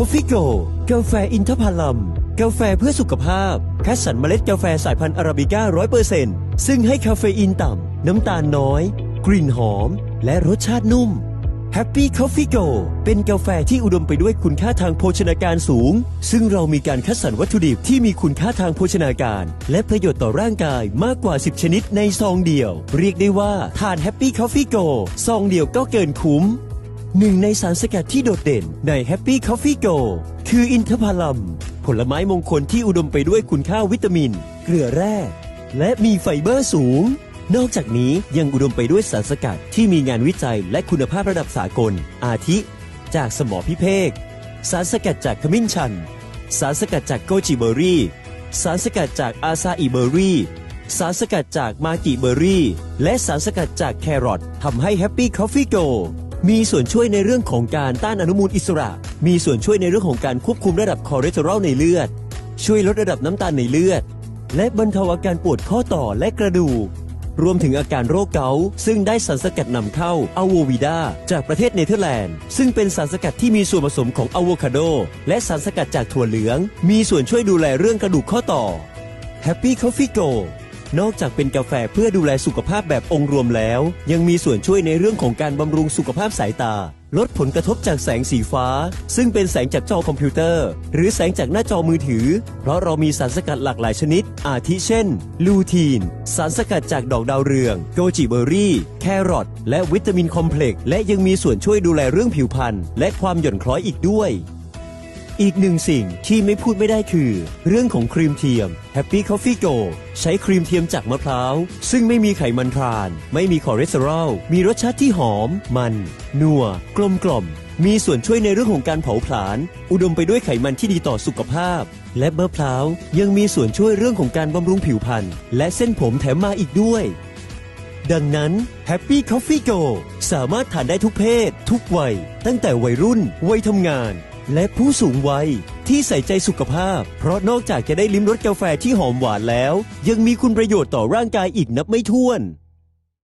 Coffee Go กาแฟอินทผลัม กาแฟเพื่อสุขภาพ คัดสรรเมล็ดกาแฟสายพันธุ์อาราบิก้า100%ซึ่งให้คาเฟอีนต่ำ น้ำตาลน้อย กลิ่นหอม และรสชาตินุ่ม Happy Coffee Go เป็นกาแฟที่อุดมไปด้วยคุณค่าทางโภชนาการสูง ซึ่งเรามีการคัดสรรวัตถุดิบที่มีคุณค่าทางโภชนาการ และประโยชน์ต่อร่างกายมากกว่า 10 ชนิดในซองเดียว เรียกได้ว่าทาน Happy Coffee Go ซองเดียวก็เกินคุ้ม หนึ่งในสารสกัดที่โดดเด่นใน Happy Coffee Go คืออินทผลัม ผลไม้มงคลที่อุดมไปด้วยคุณค่าวิตามิน เกลือแร่และมีไฟเบอร์สูง นอกจากนี้ยังอุดมไปด้วยสารสกัดที่มีงานวิจัยและคุณภาพระดับสากล อาทิ จากสมอพิเภก สารสกัดจากขมิ้นชัน สารสกัดจากโกจิเบอร์รี่ สารสกัดจากอาซาอิเบอร์รี่ สารสกัดจากมากิเบอร์รี่ และสารสกัดจากแครอททำให้ Happy Coffee Go มีส่วนช่วยในเรื่องของการต้านอนุมูลอิสระ มีส่วนช่วยในเรื่องของการควบคุมระดับคอเลสเตอรอลในเลือด ช่วยลดระดับน้ำตาลในเลือด และบรรเทาอาการปวดข้อต่อและกระดูก รวมถึงอาการโรคเกาต์ซึ่งได้สารสกัดนำเข้าอะโววิดาจากประเทศเนเธอร์แลนด์ ซึ่งเป็นสารสกัดที่มีส่วนผสมของอะโวคาโด และสารสกัดจากถั่วเหลือง มีส่วนช่วยดูแลเรื่องกระดูกข้อต่อ Happy Coffee Go นอกจากเป็นกาแฟเพื่อดูแลสุขภาพแบบองค์รวมแล้ว ยังมีส่วนช่วยในเรื่องของการบำรุงสุขภาพสายตา ลดผลกระทบจากแสงสีฟ้า ซึ่งเป็นแสงจากจอคอมพิวเตอร์ หรือแสงจากหน้าจอมือถือ เพราะเรามีสารสกัดหลากหลายชนิด อาทิเช่น ลูทีน สารสกัดจากดอกดาวเรือง โกจิเบอร์รี่ แครอทและวิตามินคอมเพล็กซ์และยังมีส่วนช่วยดูแลเรื่องผิวพรรณและความหย่อนคล้อยอีกด้วย อีกหนึ่งสิ่งที่ไม่พูดไม่ได้คือ เรื่องของครีมเทียม Happy Coffee Go ใช้ครีมเทียมจากมะพร้าว ซึ่งไม่มีไขมันทราน ไม่มีคอเลสเตอรอล มีรสชาติที่หอม มัน นัว กลมกล่อม มีส่วนช่วยในเรื่องของการเผาผลาญ อุดมไปด้วยไขมันที่ดีต่อสุขภาพ และมะพร้าวยังมีส่วนช่วยเรื่องของการบำรุงผิวพรรณและเส้นผมแถมมาอีกด้วย ดังนั้น Happy Coffee Go สามารถทานได้ทุกเพศ ทุกวัย ตั้งแต่วัยรุ่น วัยทำงาน และผู้สูงวัยที่ใส่ใจสุขภาพ เพราะนอกจากจะได้ลิ้มรสกาแฟที่หอมหวานแล้ว ยังมีคุณประโยชน์ต่อร่างกายอีกนับไม่ถ้วน